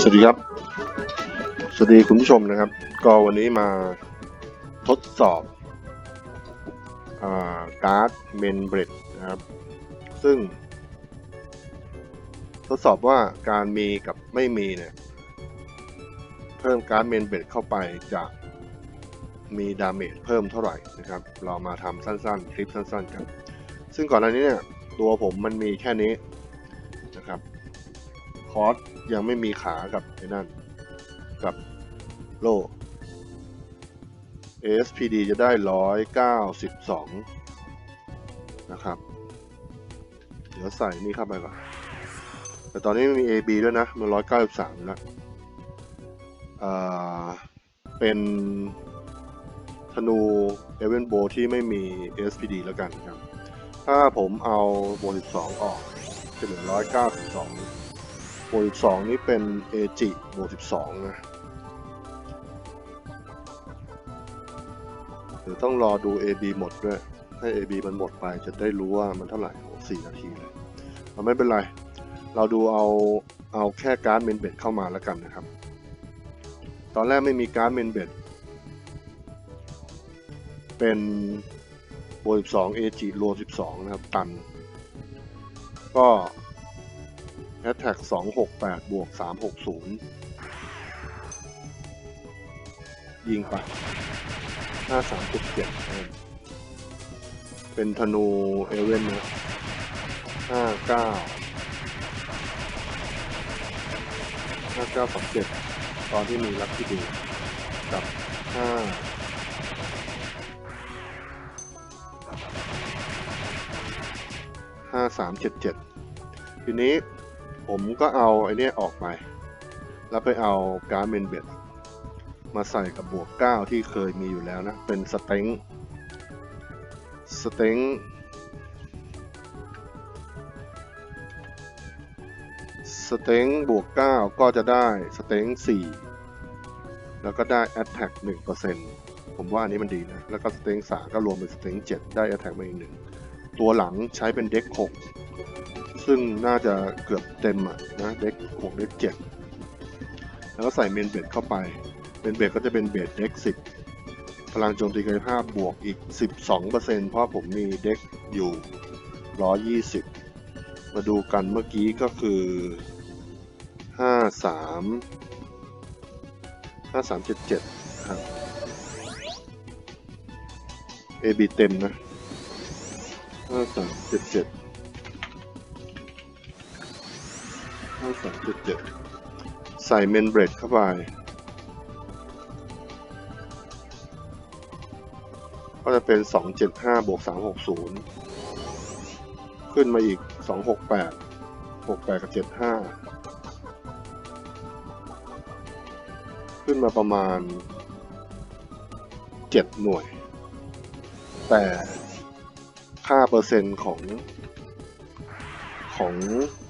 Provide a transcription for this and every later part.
สวัสดีครับ สวัสดีคุณผู้ชมนะครับ ก็วันนี้มาทดสอบอการ์ดเมนเบรดนะครับ ซึ่ง ทดสอบว่าการมีกับไม่มีเนี่ย เพิ่มการ์ดเมนเบรดเข้าไปจะมีดาเมจเพิ่มเท่าไหร่นะครับ เรามาทำสั้นๆ คลิปสั้นๆกัน ซึ่งก่อนหน้านี้เนี่ย ตัวผมมันมีแค่นี้นะครับ คอสยังไม่มีขากับไอ้นั่น กับโล่ ASPD จะได้ร้อยเก้าสิบสองนะครับ เดี๋ยวใส่นี่เข้าไปก่อน แต่ตอนนี้มี AB ด้วยนะ มันร้อยเก้าสิบสามแล้วอ่าเป็นธนูเอเวนโบที่ไม่มี ASPD แล้วกันครับ ถ้าผมเอาโบสิบสองออกจะเหลือร้อยเก้าสิบสองโบสิบสองนี่เป็นเอจิโบสิบสองนะเดี๋ยวต้องรอดู AB หมดด้วย ให้ AB มันหมดไปจะได้รู้ว่ามันเท่าไหร่โอ้สี่นาทีเลยเอาไม่เป็นไร เราดูเอาเอาแค่การ์ดเมนเบดเข้ามาแล้วกันนะครับ ตอนแรกไม่มีการ์ดเมนเบดเป็น โบ12 AG รวม12 นะครับ ตัน ก็ Attack 268 บวก 360 ยิงไป 53.7 เป็นธนูเอเว่นนะ59 5927 ตอนที่มีลักที่ดีกับ 5 377 ทีนี้ผมก็เอาไอเนี้ออกไป แล้วไปเอาการ์เมนเบดมาใส่กับบวก 9 ที่เคยมีอยู่แล้วนะ เป็นสเต็งสเต็งสเต็งบวก 9 ก็จะได้สเต็ง4 แล้วก็ได้ Attack 1%ผมว่าอันนี้มันดีนะ แล้วก็สเต็ง3ก็รวมเป็นสเต็ง7 ได้ Attack มาอีกหนึ่ง ตัวหลังใช้เป็นเด็ก6ซึ่งน่าจะเกือบเต็มอะนะเด็ก6เด็ก7แล้วก็ใส่เมนเบดเข้าไปเป็นเบดก็จะเป็นเบดเด็ก10พลังโจมตีกายภาพบวกอีก 12%เพราะผมมีเด็กอยู่ 120 มาดูกันเมื่อกี้ก็คือ 53 5377ครับ AB เต็มนะ ห้าสามเจ็ดเจ็ดห้าสามเจ็ดเจ็ดใส่เมนเบรดเข้าไปก็จะเป็นสองเจ็ดห้าบวกสามหกศูนย์ขึ้นมาอีกสองหกแปดหกแปดกับเจ็ดห้าขึ้นมาประมาณเจ็ดหน่วย แต่ ค่าเปอร์เซ็นต์ของของ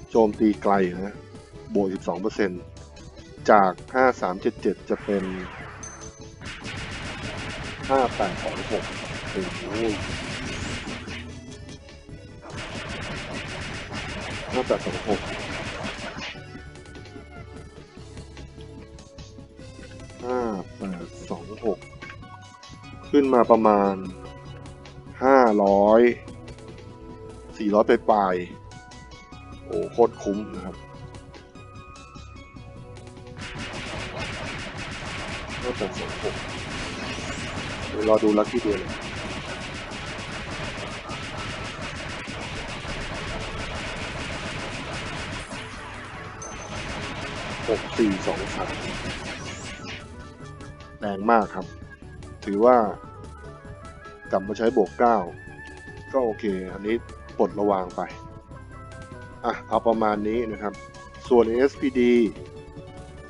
โจมตีไกลนะบวก 12เปอร์เซ็นต์จาก 5377 จะเป็น 5826โอ้โห5826 5826ขึ้นมาประมาณ500 400ไปปลายโอ้โคตรคุ้มนะครับก็แต่สองหกเดี๋ยวรอดูลัคกี้เดือนหกสี่สองสามแรงมากครับ ถือว่ากลับมาใช้บวกเก้าก็โอเค อันนี้ ปลดระวางไป อะ เอาประมาณนี้นะครับ ส่วน SPD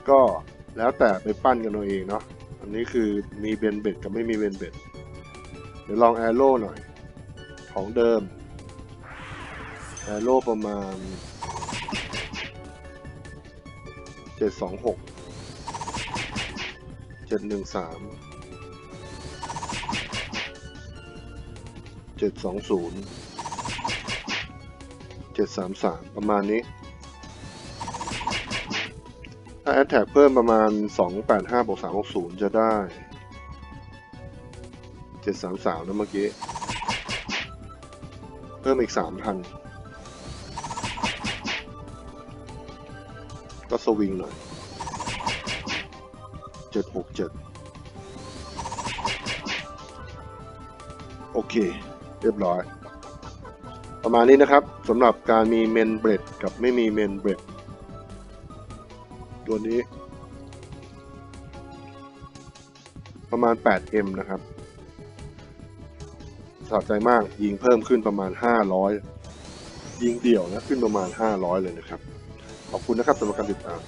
ก็แล้วแต่ไปปั้นกันเอาเองเนาะ อันนี้คือมีเบนเบ็ดกับไม่มีเบนเบ็ด เดี๋ยวลองแอโร่หน่อย ของเดิม แอโร่ประมาณ 726 713 720 จ็ดสามสามประมาณนี้ ถ้า Attack เพิ่มประมาณสองแปดห้าบวกสามหกศูนย์จะได้เจ็ดสามสามแล้วเมื่อกี้ เพิ่มอีกสามพันก็สวิงหน่อยเจ็ดหกเจ็ดโอเค เรียบร้อย ประมาณนี้นะครับสำหรับการมีเมนเบรดกับไม่มีเมนเบรดตัวนี้ ประมาณ 8M นะครับสะใจมากยิงเพิ่มขึ้นประมาณ 500 ยิงเดี่ยวนะขึ้นประมาณ 500 เลยนะครับ ขอบคุณนะครับสำหรับการติดตาม